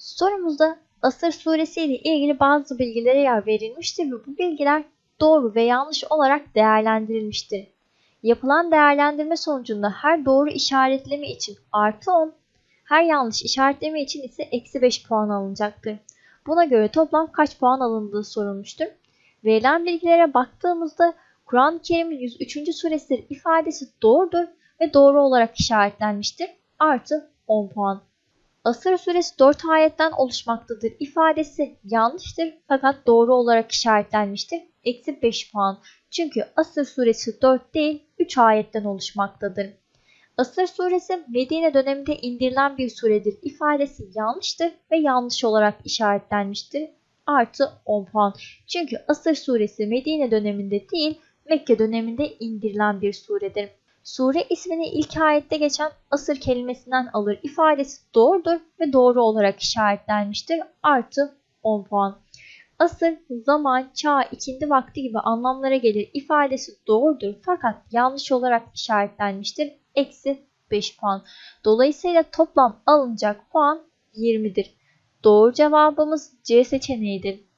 Sorumuzda Asır suresi ile ilgili bazı bilgilere yer verilmiştir ve bu bilgiler doğru ve yanlış olarak değerlendirilmiştir. Yapılan değerlendirme sonucunda her doğru işaretleme için artı 10, her yanlış işaretleme için ise eksi 5 puan alınacaktır. Buna göre toplam kaç puan alındığı sorulmuştur. Verilen bilgilere baktığımızda Kur'an-ı Kerim'in 103. suresi ifadesi doğrudur ve doğru olarak işaretlenmiştir. Artı 10 puan. Asır suresi 4 ayetten oluşmaktadır ifadesi yanlıştır fakat doğru olarak işaretlenmiştir. Eksi 5 puan. Çünkü Asır suresi 4 değil 3 ayetten oluşmaktadır. Asır suresi Medine döneminde indirilen bir suredir ifadesi yanlıştır ve yanlış olarak işaretlenmiştir. Artı 10 puan. Çünkü Asır suresi Medine döneminde değil Mekke döneminde indirilen bir suredir. Sure ismini ilk ayette geçen asır kelimesinden alır ifadesi doğrudur ve doğru olarak işaretlenmiştir. Artı 10 puan. Asır, zaman, çağ, ikindi vakti gibi anlamlara gelir ifadesi doğrudur fakat yanlış olarak işaretlenmiştir. Eksi 5 puan. Dolayısıyla toplam alınacak puan 20'dir. Doğru cevabımız C seçeneğidir.